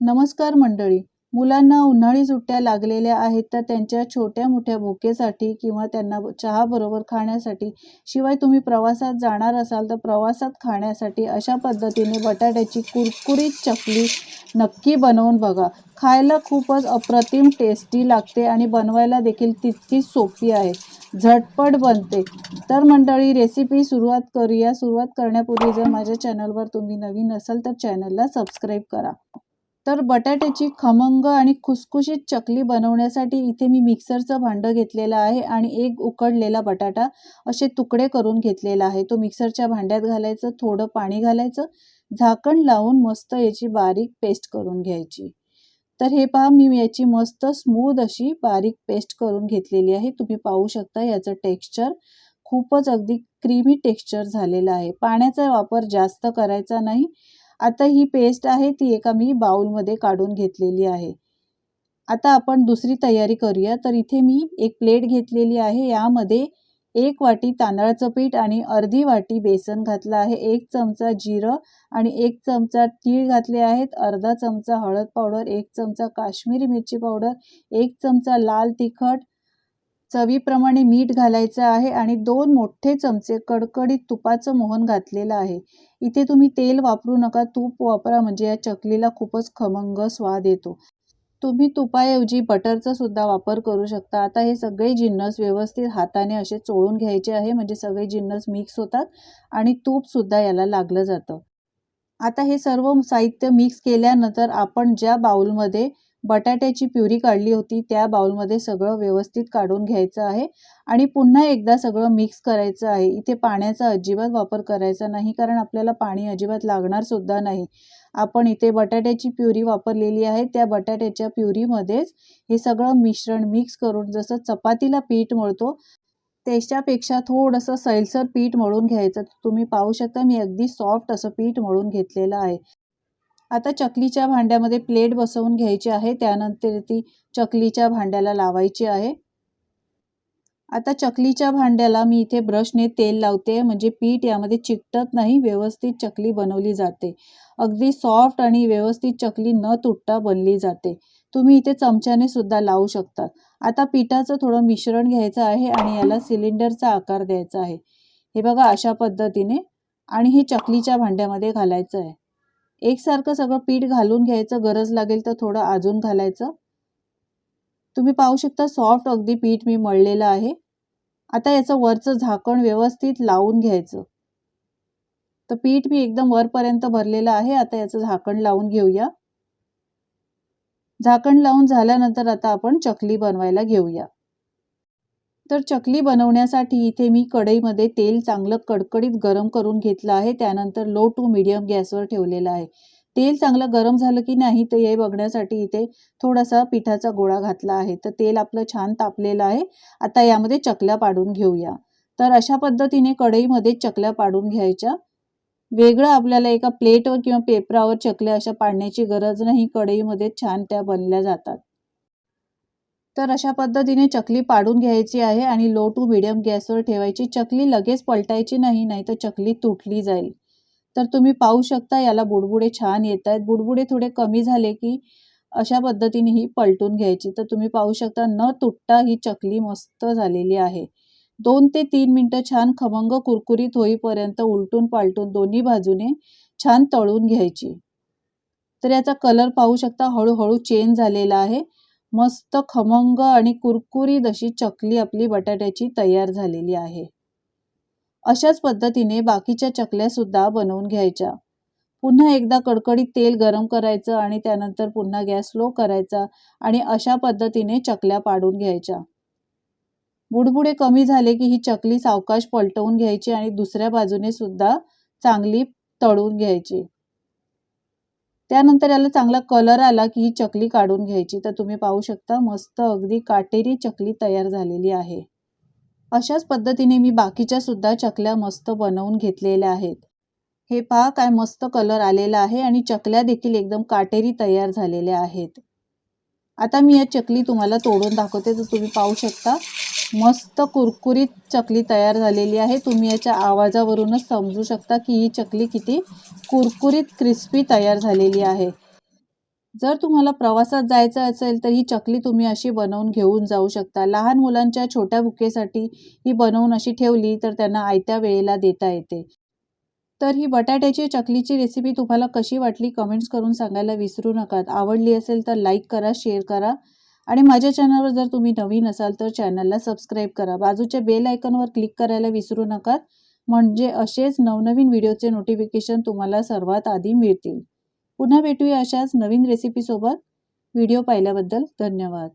नमस्कार मंडळी. मुलांना उन्हाळी सुट्ट्या लागलेल्या आहेत तर त्यांच्या छोट्या मोठ्या भुकेसाठी किंवा त्यांना चहाबरोबर खाण्यासाठी शिवाय तुम्ही प्रवासात जाणार असाल तर प्रवासात खाण्यासाठी अशा पद्धतीने बटाट्याची कुरकुरीत चकली नक्की बनवून बघा. खायला खूपच अप्रतिम टेस्टी लागते आणि बनवायला देखील तितकीच सोपी आहे. झटपट बनते. तर मंडळी रेसिपी सुरुवात करूया. सुरुवात करण्यापूर्वी जर माझ्या चॅनलवर तुम्ही नवीन असाल तर चॅनलला सबस्क्राईब करा. तर बटाट्याची खमंग आणि खुसखुशीत चकली बनवण्यासाठी इथे मी मिक्सरचं भांडं घेतलेलं आहे आणि एक उकडलेला बटाटा असे तुकडे करून घेतलेला आहे. तो मिक्सरच्या भांड्यात घालायचं थोडं पाणी घालायचं झाकण लावून मस्त याची बारीक पेस्ट करून घ्यायची. तर हे पहा मी याची मस्त स्मूद अशी बारीक पेस्ट करून घेतलेली आहे. तुम्ही पाहू शकता याचं टेक्स्चर खूपच अगदी क्रीमी टेक्स्चर झालेलं आहे. पाण्याचा वापर जास्त करायचा नाही. आता ही पेस्ट आहे ती एका मी बाउलमध्ये काढून घेतलेली आहे. आता आपण दुसरी तयारी करूया. तर इथे मी एक प्लेट घेतलेली आहे. यामध्ये एक वाटी तांदळाचं पीठ आणि अर्धी वाटी बेसन घातलं आहे. एक चमचा जिरं आणि एक चमचा तीळ घातले आहेत. अर्धा चमचा हळद पावडर एक चमचा काश्मीरी मिरची पावडर एक चमचा लाल तिखट चवीप्रमाणे मीठ घालायचं आहे आणि दोन मोठे चमचे कडकडीत तुपाचं मोहन घातलेलं आहे. इथे तुम्ही तेल वापरू नका तूप वापरा म्हणजे या चकलीला खूपच खमंग स्वाद येतो. तुम्ही तुपाऐवजी बटरचा सुद्धा वापर करू शकता. आता हे सगळे जिन्नस व्यवस्थित हाताने असे चोळून घ्यायचे आहे म्हणजे सगळे जिन्नस मिक्स होतात आणि तूपसुद्धा याला लागलं जातं. आता हे सर्व साहित्य मिक्स केल्यानंतर आपण ज्या बाउलमध्ये बटाट्याची प्युरी काढली होती त्या बाउलमध्ये सगळं व्यवस्थित काढून घ्यायचं आहे आणि पुन्हा एकदा सगळं मिक्स करायचं आहे. इथे पाण्याचा अजिबात वापर करायचा नाही कारण आपल्याला पाणी अजिबात लागणारसुद्धा नाही. आपण इथे बटाट्याची प्युरी वापरलेली आहे. त्या बटाट्याच्या प्युरीमध्येच हे सगळं मिश्रण मिक्स करून जसं चपातीला पीठ मळतो त्याच्यापेक्षा थोडंसं सैलसर पीठ मळून घ्यायचं. तुम्ही पाहू शकता मी अगदी सॉफ्ट असं पीठ मळून घेतलेलं आहे. आता चकलीच्या भांड्यामध्ये प्लेट बसवून घ्यायची आहे. त्यानंतर ती चकलीच्या भांड्याला लावायची आहे. आता चकलीच्या भांड्याला मी इथे ब्रशने तेल लावते. म्हणजे पीठ यामध्ये चिकटत नाही व्यवस्थित चकली बनवली जाते. अगदी सॉफ्ट आणि व्यवस्थित चकली न तुटता बनली जाते. तुम्ही इथे चमच्याने सुद्धा लावू शकता. आता पिठाचं थोडं मिश्रण घ्यायचं आहे आणि याला सिलेंडरचा आकार द्यायचा आहे. हे बघा अशा पद्धतीने. आणि हे चकलीच्या भांड्यामध्ये घालायचं आहे. एकसारखं सगळं पीठ घालून घ्यायचं गरज लागेल तर थोडं अजून घालायचं. तुम्ही पाहू शकता सॉफ्ट अगदी पीठ मी मळलेलं आहे. आता याचं वरचं झाकण व्यवस्थित लावून घ्यायचं. तर पीठ मी एकदम वरपर्यंत भरलेलं आहे आता याचं झाकण लावून घेऊया. झाकण लावून झाल्यानंतर आता आपण चकली बनवायला घेऊया. तर चकली बनवण्यासाठी इथे मी कढईमध्ये तेल चांगलं कडकडीत गरम करून घेतलं आहे. त्यानंतर लो टू मिडियम गॅसवर ठेवलेलं आहे. तेल चांगलं गरम झालं की नाही तर हे बघण्यासाठी इथे थोडासा पिठाचा गोळा घातला आहे. तर तेल आपलं छान तापलेलं आहे. आता यामध्ये चकल्या पाडून घेऊया. तर अशा पद्धतीने कढईमध्ये चकल्या पाडून घ्यायच्या. वेगळं आपल्याला एका प्लेटवर किंवा पेपरावर चकल्या अशा पाडण्याची गरज नाही. कढईमध्ये छान त्या बनल्या जातात. तर अशा पद्धतीने चकली पाडून घ्यायची आहे आणि लो टू मिडियम गॅसवर ठेवायची. चकली लगेच पलटायची नाही नाही तर चकली तुटली जाईल. तर तुम्ही पाहू शकता याला बुडबुडे छान येत आहेत बुडबुडे थोडे कमी झाले की अशा पद्धतीने ही पलटून घ्यायची. तर तुम्ही पाहू शकता न तुटता ही चकली मस्त झालेली आहे. दोन ते तीन मिनटं छान खमंग कुरकुरीत होईपर्यंत उलटून पालटून दोन्ही बाजूने छान तळून घ्यायची. तर याचा कलर पाहू शकता. हळूहळू चेंज झालेला आहे. मस्त खमंग आणि कुरकुरीत अशी चकली आपली बटाट्याची तयार झालेली आहे. अशाच पद्धतीने बाकीच्या चकल्या सुद्धा बनवून घ्यायच्या. पुन्हा एकदा कडकडीत तेल गरम करायचं आणि त्यानंतर पुन्हा गॅस स्लो करायचा आणि अशा पद्धतीने चकल्या पाडून घ्यायच्या. बुडबुडे कमी झाले की ही चकली सावकाश पलटवून घ्यायची आणि दुसऱ्या बाजूने सुद्धा चांगली तळून घ्यायची. त्यानंतर याला चांगला कलर आला की ही चकली काढून घ्यायची. तर तुम्ही पाहू शकता मस्त अगदी काटेरी चकली तयार झालेली आहे. अशाच पद्धतीने मी बाकीच्या सुद्धा चकल्या मस्त बनवून घेतलेल्या आहेत. हे पहा काय मस्त कलर आलेला आहे आणि चकल्या देखील एकदम काटेरी तयार झालेल्या आहेत. आता मी या चकली तुम्हाला तोडून दाखवते तर तुम्ही पाहू शकता. मस्त कुरकुरीत चकली तयार झालेली आहे. तुम्ही याच्या आवाजावरूनच समजू शकता की ही चकली किती कुरकुरीत क्रिस्पी तयार झालेली आहे. जर तुम्हाला प्रवासात जायचं असेल तर ही चकली तुम्ही अशी बनवून घेऊन जाऊ शकता. लहान मुलांच्या छोट्या भुकेसाठी ही बनवून अशी ठेवली तर त्यांना आयत्या वेळेला देता येते. तर ही बटाट्याची चकलीची रेसिपी तुम्हाला कशी वाटली? कमेंट्स करून सांगायला विसरू नका. आवडली असेल तर लाईक करा शेअर करा. आणि माझ्या चॅनलवर जर तुम्ही नवीन असाल तर चॅनलला सबस्क्राईब करा. बाजूच्या बेल आयकॉनवर क्लिक करायला विसरू नका. म्हणजे असेच नवनवीन व्हिडिओचे नोटिफिकेशन तुम्हाला सर्वात आधी मिळतील. पुन्हा भेटूया अशाच नवीन रेसिपीसोबत व्हिडिओ पाहिल्याबद्दल धन्यवाद.